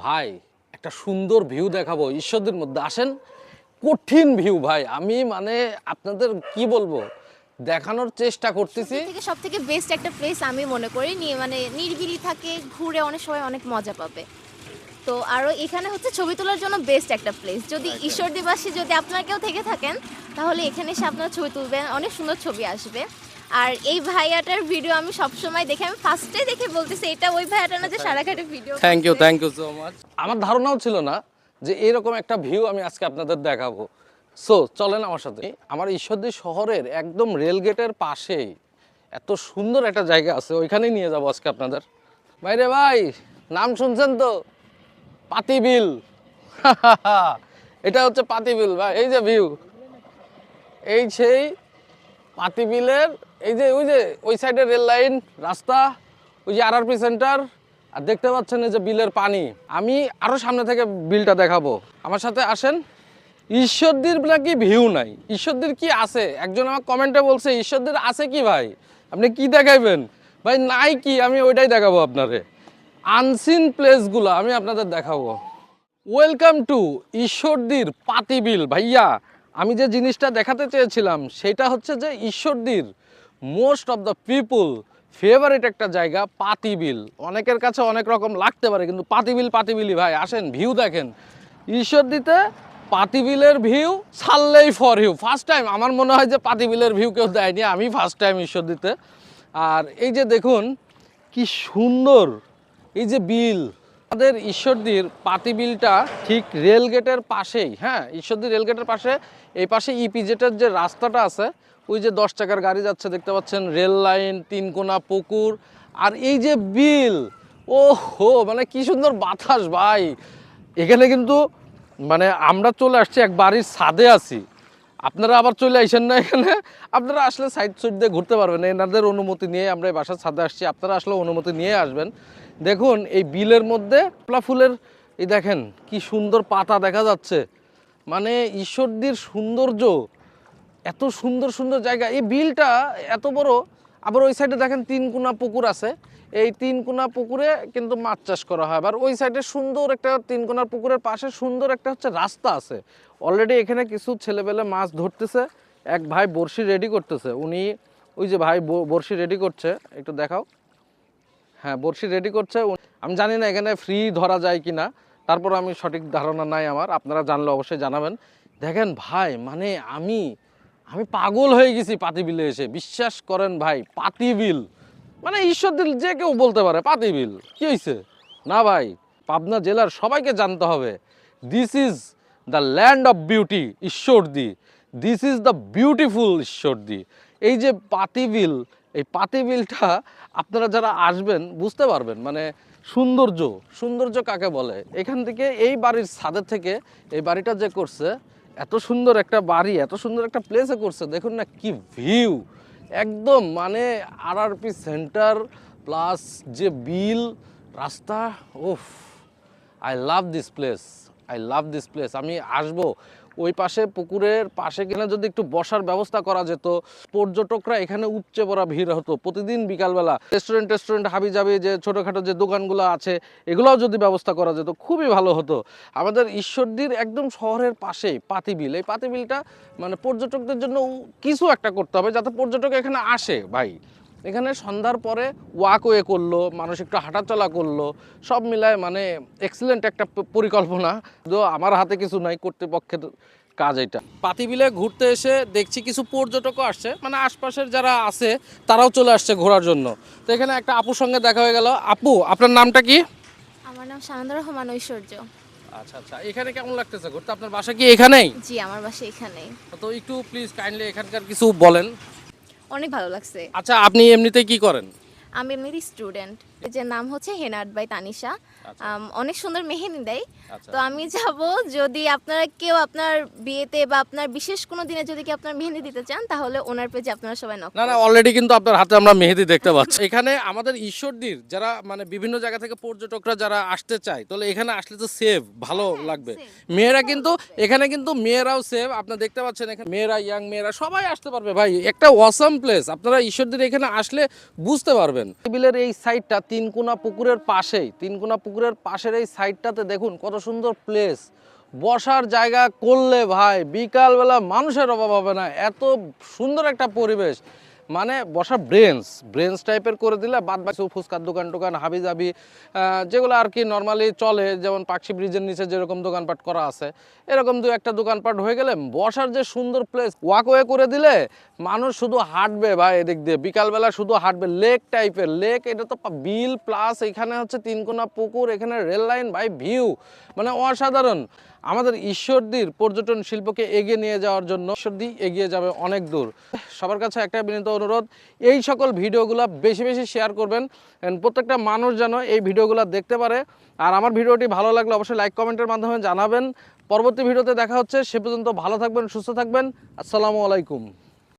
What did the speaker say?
ভাই একটা সুন্দর ভিউ দেখাবো। ঈশ্বরদের মধ্যে আসেন কঠিন ভিউ ভাই। আমি মানে আপনাদের কি বলব দেখানোর চেষ্টা করতেছি। থেকে সব থেকে বেস্ট একটা প্লেস আমি মনে করি নিয়ে মানে নিরিবিলি থাকে ঘুরে অনেক সময় অনেক মজা পাবে। তো আরও এখানে হচ্ছে ছবি তোলার জন্য বেস্ট একটা প্লেস যদি ঈশ্বরদীবাসী যদি আপনার কেউ থেকে থাকেন তাহলে এখানে এসে আপনারা ছবি তুলবেন অনেক সুন্দর ছবি আসবে। আর এই ভাইয়াটার ভিডিও আমি সবসময় দেখে। আমি ফার্স্টে দেখে বলতেছি এটা ওই ভাইয়াটা না যে সারাঘাটে video thank you thank you so much আমার ধারণাও ছিল না যে এরকম একটা ভিউ আমি আজকে আপনাদের দেখাবো। সো চলেন আমার সাথে। আমার ঈশ্বরদী শহরের একদম রেল গেটের পাশেই এত সুন্দর একটা জায়গা আছে ওইখানেই নিয়ে যাব আজকে আপনাদের। বাইরে ভাই নাম শুনছেন তো? পাতিবিল। এটা হচ্ছে পাতিবিল ভাই এই যে ভিউ এই সেই পাতিবিলের এই যে, ওই যে, ওই সাইডে রেল লাইন, রাস্তা, ওই যে আরআরপি সেন্টার আর দেখতে পাচ্ছেন এই যে বিলের পানি। আমি আরও সামনে থেকে বিলটা দেখাবো। আমার সাথে আসেন, ঈশ্বরদীর নাকি ভিউ নাই? ঈশ্বরদীর কি আছে? একজন আমার কমেন্টে বলছে, ঈশ্বরদীর আছে কি ভাই? আপনি কি দেখাইবেন? ভাই, নাই কি, আমি ওইটাই দেখাবো আপনারে। আনসিন প্লেসগুলো আমি আপনাদের দেখাবো। ওয়েলকাম টু ঈশ্বরদীর পাতিবিল, ভাইয়া। আমি যে জিনিসটা দেখাতে চেয়েছিলাম, সেটা হচ্ছে যে ঈশ্বরদীর most of the people favourite একটা জায়গা, পাতিবিল। অনেকের কাছে অনেক রকম লাগতে পারে, কিন্তু পাতিবিল পাতিবিলি ভাই, আসেন, ভিউ দেখেন। ঈশ্বরদীতে পাতিবিলের ভিউ ছাড়লেই ফর হিউ ফার্স্ট টাইম আমার মনে হয় যে পাতিবিলের ভিউ কেউ দেয়নি, আমি ফার্স্ট টাইম ঈশ্বরদীতে। আর এই যে দেখুন, কি সুন্দর, এই যে বিল আমাদের ঈশ্বরদীর পাতি বিলটা ঠিক রেল গেটের পাশেই হ্যাঁ ঈশ্বরদী রেল গেটের পাশে, এই পাশে ইপিজেটের যে রাস্তাটা আছে, ওই যে দশ টাকার গাড়ি যাচ্ছে, দেখতে পাচ্ছেন, রেল লাইন, তিনকোনা পুকুর, আর এই যে বিল ও হো মানে কি সুন্দর বাতাস ভাই। এখানে কিন্তু মানে আমরা চলে আসছি, এক বাড়ির ছাদে আছি। আপনারা আবার চলে আইসেন না এখানে? আপনারা আসলে সাইড সুইড দিয়ে ঘুরতে পারবেন, এনাদের অনুমতি নিয়ে আমরা এই বাসার ছাদে আসছি। আপনারা আসলে অনুমতি নিয়ে আসবেন। দেখুন, এই বিলের মধ্যে কমলা ফুলের, এই দেখেন, কি সুন্দর পাতা দেখা যাচ্ছে। মানে ঈশ্বরদীর সৌন্দর্য, এত সুন্দর সুন্দর জায়গা। এই বিলটা এত বড়, আবার ওই সাইডে দেখেন তিন কোনা পুকুর আছে। এই তিন কোনা পুকুরে কিন্তু মাছ চাষ করা হয়। আবার ওই সাইডে সুন্দর একটা তিন কোনার পুকুরের পাশে সুন্দর একটা হচ্ছে রাস্তা আছে। অলরেডি এখানে কিছু ছেলেবেলে মাছ ধরতেছে। এক ভাই বড়শি রেডি করতেছে। উনি, ওই যে ভাই বড়শি রেডি করছে। একটু দেখাও। হ্যাঁ বড়শি রেডি করছে। আমি জানি না এখানে ফ্রি ধরা যায় কি না তারপর আমি সঠিক ধারণা নাই আমার। আপনারা জানলে অবশ্যই জানাবেন। দেখেন ভাই মানে আমি আমি পাগল হয়ে গেছি পাতিবিলে এসে। বিশ্বাস করেন ভাই, পাতিবিল। মানে ঈশ্বরদিল যে কেউ বলতে পারে, পাতিবিল। কি হয়েছে না ভাই, পাবনা জেলার সবাইকে জানতে হবে। This is the land of beauty Ishwardi. This is the beautiful Ishwardi. এই যে পাতিবিল এই পাতি বিলটা আপনারা যারা আসবেন বুঝতে পারবেন মানে সৌন্দর্য সৌন্দর্য কাকে বলে? এখান থেকে এই বাড়ির ছাদের থেকে এই বাড়িটা যে করছে, এত সুন্দর একটা বাড়ি, এত সুন্দর একটা প্লেসে করছে, দেখুন না কি ভিউ একদম মানে আরআরপি সেন্টার প্লাস যে বিল, রাস্তা ওফ I love this place I love this place আমি আসব। ওই পাশে পুকুরের পাশে কিনা যদি একটু বসার ব্যবস্থা করা যেত, পর্যটকরা এখানে উপচে পড়া ভিড় হতো। প্রতিদিন বিকালবেলা রেস্টুরেন্ট টেস্টুরেন্ট হাবি যাবি যে ছোটোখাটো যে দোকানগুলো আছে, এগুলোও যদি ব্যবস্থা করা যেত, খুবই ভালো হতো। আমাদের ঈশ্বরদীর একদম শহরের পাশেই পাতিবিল। এই পাতিবিলটা মানে পর্যটকদের জন্য কিছু একটা করতে হবে যাতে পর্যটক এখানে আসে, ভাই। এখানে সন্ধ্যার পরে ওয়াকওয়ে করল মানুষ একটু হাঁটাচলা করল সব মিলায় মানে এক্সিলেন্ট একটা পরিকল্পনা। তো আমার হাতে কিছু নাই কর্তৃপক্ষের কাজ এটা। পাতিবিলে ঘুরতে এসে দেখছি কিছু পর্যটকও আসছে মানে আশপাশের যারা আছে তারাও চলে আসছে ঘোরার জন্য। তো এখানে একটা আপুর সঙ্গে দেখা হয়ে গেল। আপু আপনার নামটা কি? আমার নাম সানন্দা রহমান ঐশ্বর্য। আচ্ছা আচ্ছা এখানে কেমন লাগতেছে ঘুরতে? আপনার বাসা কি এখানেই? জি আমার বাসা এখানেই। তো একটু প্লিজ কাইন্ডলি এখানকার কিছু বলেন। অনেক ভালো লাগছে। আচ্ছা আপনি এমনিতে কি করেন? আমি এমনিতে স্টুডেন্ট যে নাম হচ্ছে হেনাট বাই তানিশা। অনেক সুন্দর মেহেন্দি দেয়। আচ্ছা। তো আমি যাব যদি আপনারা কেউ আপনার বিয়েতে বা আপনার বিশেষ কোনো দিনে যদি কি আপনার মেহেন্দি দিতে চান তাহলে ওনার পেজে আপনারা সবাই নক না না অলরেডি কিন্তু আপনার হাতে আমরা মেহেদি দেখতে পাচ্ছি। এখানে আমাদের ঈশ্বরদীর যারা মানে বিভিন্ন জায়গা থেকে পর্যটকরা যারা আসতে চায় তাহলে এখানে আসলে তো সেভ ভালো লাগবে। মেয়েরা কিন্তু এখানে কিন্তু মেয়েরাও সেভ আপনারা দেখতে পাচ্ছেন এখানে মেয়েরা ইয়াং মেয়েরা সবাই আসতে পারবে ভাই। একটা ওয়াসাম প্লেস আপনারা ঈশ্বরদীর এখানে আসলে বুঝতে পারবেন। টেবিলের এই সাইডটা তিনকুনা পুকুরের পাশেই, তিনকুনা পুকুরের পাশের এই সাইডটাতে দেখুন কত সুন্দর প্লেস বসার জায়গা করলে ভাই, বিকালবেলা মানুষের অভাব হবে না। এত সুন্দর একটা পরিবেশ। মানে বসার ব্রেঞ্চ ব্রেঞ্চ টাইপের করে দিলে বাদ বাকি ফুচকার দোকান টোকান, হাবি জাবি যেগুলো আর কি নর্মালি চলে, যেমন পাকশি ব্রিজের নিচে যেরকম দোকানপাট করা আছে, এরকম দু একটা দোকানপাট হয়ে গেলে বসার যে সুন্দর প্লেস ওয়াকওয়ে করে দিলে মানুষ শুধু হাঁটবে, ভাই, এদিক দিয়ে। বিকালবেলা শুধু হাঁটবে লেক টাইপের লেক এটা তো বিল প্লাস এখানে হচ্ছে তিনকোনা পুকুর, এখানে রেল লাইন ভাই ভিউ মানে অসাধারণ। আমাদের ঈশ্বরদীর পর্যটন শিল্পকে এগিয়ে নিয়ে যাওয়ার জন্য ঈশ্বরদী এগিয়ে যাবে অনেক দূর। সবার কাছে একটা বিনীত অনুরোধ, এই সকল ভিডিওগুলো বেশি বেশি শেয়ার করবেন। প্রত্যেকটা মানুষ যেন এই ভিডিওগুলো দেখতে পারে। আর আমার ভিডিওটি ভালো লাগলে অবশ্যই লাইক কমেন্টের মাধ্যমে জানাবেন। পরবর্তী ভিডিওতে দেখা হচ্ছে। সে পর্যন্ত ভালো থাকবেন, সুস্থ থাকবেন। আসসালামু আলাইকুম।